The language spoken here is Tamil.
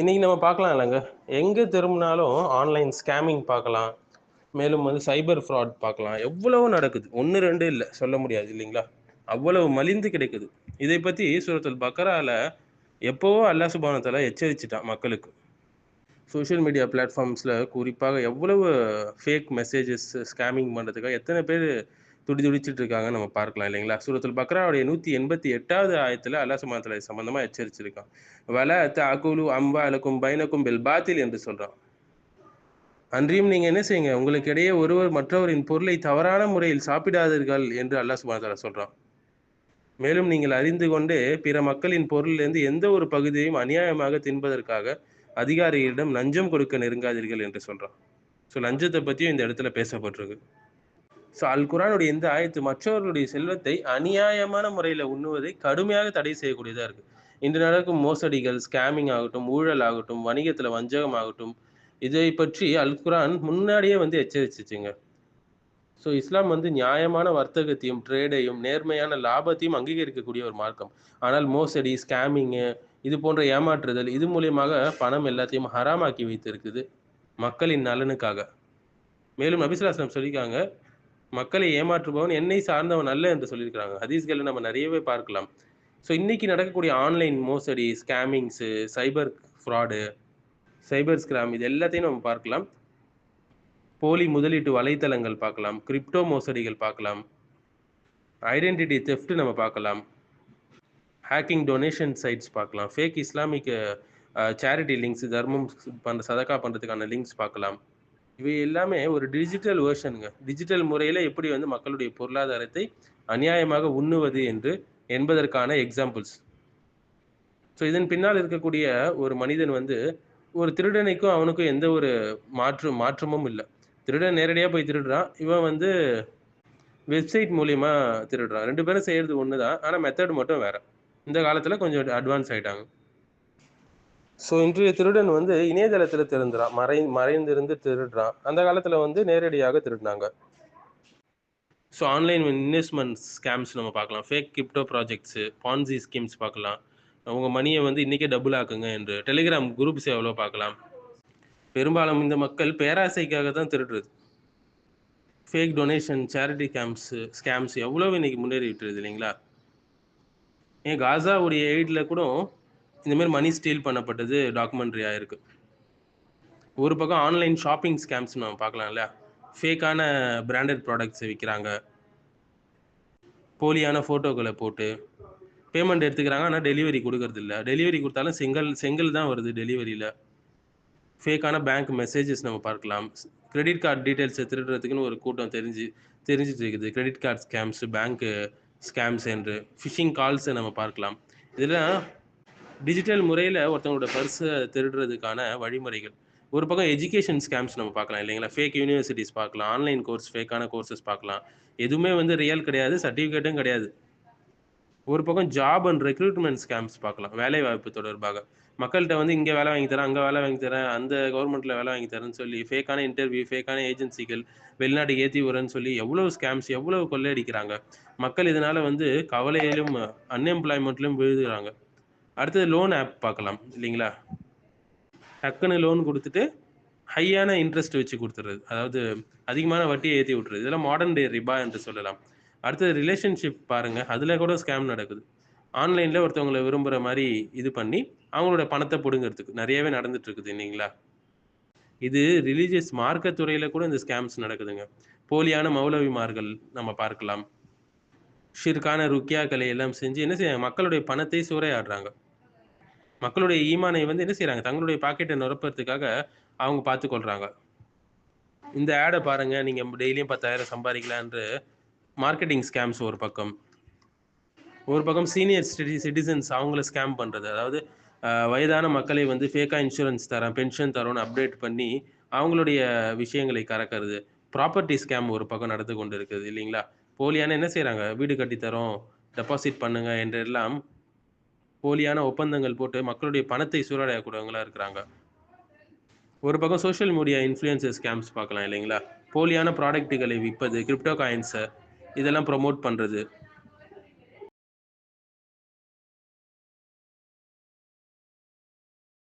இன்னைக்கு நம்ம பார்க்கலாம் இல்லைங்க. எங்கே திரும்பினாலும் ஆன்லைன் ஸ்கேமிங் பார்க்கலாம். மேலும் வந்து சைபர் ஃப்ராட் பார்க்கலாம். எவ்வளவோ நடக்குது. ஒன்று ரெண்டு இல்லை. சொல்ல முடியாது இல்லைங்களா? அவ்வளவு மலிந்து கிடைக்குது. இதை பற்றி சூரத்துல் பக்கரால எப்போவோ அல்லா சுபானத்தில் எச்சரிச்சிட்டான் மக்களுக்கு. சோஷியல் மீடியா பிளாட்ஃபார்ம்ஸில் குறிப்பாக எவ்வளவு ஃபேக் மெசேஜஸ் ஸ்கேமிங் பண்ணுறதுக்காக எத்தனை பேர் துடி துடிச்சிட்டு இருக்காங்க நம்ம பார்க்கலாம் இல்லைங்களா? சூரத்துல் பக்ராவுடைய நூற்றி எண்பத்தி எட்டாவது ஆயத்தில் அல்லா சுமானத்தில் சம்பந்தமாக எச்சரிச்சிருக்கான். வல தாக்குலு அம்பா அலக்கும் பைனக்கும் பெல் பாத்தில் என்று சொல்கிறான் அன்றியும் நீங்கள் என்ன செய்யுங்க? உங்களுக்கு இடையே ஒருவர் மற்றவரின் பொருளை தவறான முறையில் சாப்பிடாதீர்கள் என்று அல்லா சுபானத்தால சொல்கிறான் மேலும் நீங்கள் அறிந்து கொண்டு பிற மக்களின் பொருளிலிருந்து எந்த ஒரு பகுதியையும் அநியாயமாக தின்பதற்காக அதிகாரிகளிடம் லஞ்சம் கொடுக்க நெருங்காதீர்கள் என்று சொல்றான். ஸோ லஞ்சத்தை பற்றியும் இந்த இடத்துல பேசப்பட்டிருக்கு. ஸோ அல் குரானுடைய இந்த ஆயத்து மற்றவர்களுடைய செல்வத்தை அநியாயமான முறையில் உண்ணுவதை கடுமையாக தடை செய்யக்கூடியதாக இருக்கு. இன்று நடக்கும் மோசடிகள் ஸ்கேமிங் ஆகட்டும் ஊழல் ஆகட்டும் வணிகத்தில் வஞ்சகம் ஆகட்டும் இதை பற்றி அல் குரான் முன்னாடியே வந்து எச்சரிச்சிச்சுங்க. ஸோ இஸ்லாம் வந்து நியாயமான வர்த்தகத்தையும் ட்ரேடையும் நேர்மையான லாபத்தையும் அங்கீகரிக்கக்கூடிய ஒரு மார்க்கம். ஆனால் மோசடி ஸ்கேமிங்கு இது போன்ற ஏமாற்றுதல் இது மூலியமாக பணம் எல்லாத்தையும் ஹராமாக்கி வைத்திருக்குது மக்களின் நலனுக்காக. மேலும் நபிசுலாஸ்லாம் சொல்லியிருக்காங்க மக்களை ஏமாற்றுபவன் என்னை சார்ந்தவன் அல்ல என்று சொல்லியிருக்கிறாங்க. ஹதீஸ்களை நம்ம நிறையவே பார்க்கலாம். ஸோ இன்னைக்கு நடக்கக்கூடிய ஆன்லைன் மோசடி ஸ்கேமிங்ஸு சைபர் ஃப்ராடு சைபர் ஸ்கிராம் இது எல்லாத்தையும் நம்ம பார்க்கலாம். போலி முதலீட்டு வலைத்தளங்கள் பார்க்கலாம் கிரிப்டோ மோசடிகள் பார்க்கலாம் ஐடென்டிட்டி தெஃப்ட் நம்ம பார்க்கலாம் ஹேக்கிங் டொனேஷன் சைட்ஸ் பார்க்கலாம் ஃபேக் இஸ்லாமிக் சேரிட்டி லிங்க்ஸ் தர்மம் பண்ணுற சதக்கா பண்ணுறதுக்கான லிங்க்ஸ் பார்க்கலாம். இவை எல்லாமே ஒரு டிஜிட்டல் வேர்ஷனுங்க டிஜிட்டல் முறையில் எப்படி வந்து மக்களுடைய பொருளாதாரத்தை அநியாயமாக உண்ணுவது என்று என்பதற்கான எக்ஸாம்பிள்ஸ் ஸோ இதன் பின்னால் இருக்கக்கூடிய ஒரு மனிதன் வந்து ஒரு திருடனைக்கும் அவனுக்கும் எந்த ஒரு மாற்று மாற்றமும் இல்லை. திருடன் நேரடியாக போய் திருடுறான். இவன் வந்து வெப்சைட் மூலியமாக திருடுறான். ரெண்டு பேரும் செய்கிறது ஒன்று தான் ஆனால் மெத்தட் மட்டும் வேறு. இந்த காலத்தில் கொஞ்சம் அட்வான்ஸ் ஆகிட்டாங்க ஸோ இன்றைய திருடன் வந்து இணையதளத்தில் திருந்துறான் மறை மறைந்திருந்து திருடுறான் அந்த காலத்தில் வந்து நேரடியாக திருடினாங்க. ஸோ ஆன்லைன் இன்வெஸ்ட்மெண்ட் ஸ்கேம்ஸ் நம்ம பார்க்கலாம். Fake crypto projects Ponzi schemes பார்க்கலாம். உங்கள் மணியை வந்து இன்றைக்கே டபுள் ஆக்குங்க என்று டெலிகிராம் குரூப்ஸ் எவ்வளோ பார்க்கலாம். பெரும்பாலும் இந்த மக்கள் பேராசைக்காக தான் திருடுறது. Fake donation charity camps scams எவ்வளோ இன்னைக்கு முன்னேறி விட்டுருது இல்லைங்களா? ஏன் காசாவுடைய எய்டில் கூட இந்த மாதிரி மணி ஸ்டீல் பண்ணப்பட்டது டாக்குமெண்ட்ரி ஆயிருக்கு ஒரு பக்கம் ஆன்லைன் ஷாப்பிங் ஸ்கேம்ஸ் நம்ம பார்க்கலாம் இல்லையா ஃபேக்கான பிராண்டட் ப்ராடக்ட்ஸை விற்கிறாங்க போலியான ஃபோட்டோக்களை போட்டு பேமெண்ட் எடுத்துக்கிறாங்க. ஆனால் டெலிவரி கொடுக்கறது இல்லை. டெலிவரி கொடுத்தாலும் செங்கல் செங்கல் தான் வருது டெலிவரியில் ஃபேக்கான பேங்க் மெசேஜஸ் நம்ம பார்க்கலாம். கிரெடிட் கார்டு டீட்டெயில்ஸை திருடுறதுக்குன்னு ஒரு கூட்டம் தெரிஞ்சு தெரிஞ்சுட்டு இருக்குது. கிரெடிட் கார்டு ஸ்கேம்ஸ் பேங்க்கு ஸ்கேம்ஸ் என்று. ஃபிஷிங் கால்ஸை நம்ம பார்க்கலாம். இதெல்லாம் டிஜிட்டல் முறையில் ஒருத்தவங்களோட பர்ஸை திருடுறதுக்கான வழிமுறைகள். ஒரு பக்கம் எஜுகேஷன் ஸ்கேம்ஸ் நம்ம பார்க்கலாம் இல்லைங்களா? ஃபேக் யூனிவர்சிட்டிஸ் பார்க்கலாம் ஆன்லைன் கோர்ஸ் ஃபேக்கான கோர்சஸ் பார்க்கலாம். எதுவுமே வந்து ரியல் கிடையாது சர்டிஃபிகேட்டும் கிடையாது. ஒரு பக்கம் ஜாப் அண்ட் ரெக்ரூட்மெண்ட் ஸ்கேம்ஸ் பார்க்கலாம் வேலை வாய்ப்பு தொடர்பாக. மக்கள்கிட்ட வந்து இங்கே வேலை வாங்கி தரேன் அங்கே வேலை வாங்கி தரேன் அந்த கவர்மெண்ட்டில் வேலை வாங்கி தரேன்னு சொல்லி ஃபேக்கான இன்டர்வியூ ஃபேக்கான ஏஜென்சிகள் வெளிநாடு ஏற்றி வரேன்னு சொல்லி எவ்வளோ ஸ்கேம்ஸ் எவ்வளோ கொள்ளையடிக்கிறாங்க? மக்கள் இதனால் வந்து கவலையிலும் அன்எம்ப்ளாய்மெண்ட்லையும் விழுதுகிறாங்க அடுத்தது லோன் ஆப் பார்க்கலாம் இல்லைங்களா? டக்குன்னு லோன் கொடுத்துட்டு ஹையான இன்ட்ரெஸ்ட் வச்சு கொடுத்துறது அதாவது அதிகமான வட்டியை ஏற்றி விட்டுறது. இதெல்லாம் மாடர்ன் டே ரிபா என்று சொல்லலாம். அடுத்தது ரிலேஷன்ஷிப் பாருங்கள் அதில் கூட ஸ்கேம் நடக்குது. ஆன்லைனில் ஒருத்தவங்களை விரும்புகிற மாதிரி இது பண்ணி அவங்களோட பணத்தை பிடுங்கிறதுக்கு நிறையவே நடந்துட்டு இருக்குது இல்லைங்களா? இது ரிலீஜியஸ் மார்க்க துறையில் கூட இந்த ஸ்கேம்ஸ் நடக்குதுங்க. போலியான மௌலவிமார்கள் நம்ம பார்க்கலாம். ஷிர்கான ருக்கியா கலை எல்லாம் செஞ்சு என்ன செய்யறாங்க? மக்களுடைய பணத்தை சூறையாடுறாங்க. மக்களுடைய ஈமானை வந்து என்ன செய்யறாங்க? தங்களுடைய பாக்கெட்டை நிரப்புறதுக்காக அவங்க பார்த்து கொள்றாங்க இந்த ஆடை பாருங்க நீங்க டெய்லியும் பத்தாயிரம் சம்பாதிக்கலான்ற மார்க்கெட்டிங் ஸ்கேம்ஸ் ஒரு பக்கம். ஒரு பக்கம் சீனியர் சிட்டிசன்ஸ் அவங்கள ஸ்கேம் பண்ணுறது அதாவது வயதான மக்களை வந்து ஃபேக்காக இன்சூரன்ஸ் தரேன் பென்ஷன் தரோன்னு அப்டேட் பண்ணி அவங்களுடைய விஷயங்களை கறக்கிறது. ப்ராப்பர்ட்டி ஸ்கேம் ஒரு பக்கம் நடந்து கொண்டு இருக்குது இல்லைங்களா? போலியான என்ன செய்கிறாங்க வீடு கட்டித்தரோம் டெபாசிட் பண்ணுங்க என்றெல்லாம் போலியான ஒப்பந்தங்கள் போட்டு மக்களுடைய பணத்தை சூறையாடக்கூடியவங்களா இருக்கிறாங்க. ஒரு பக்கம் சோஷியல் மீடியா இன்ஃப்ளூயன்சர் ஸ்கேம்ஸ் பார்க்கலாம் இல்லைங்களா? போலியான ப்ராடக்ட்டுகளை விற்பது கிரிப்டோ காயின்ஸை இதெல்லாம் ப்ரொமோட் பண்ணுறது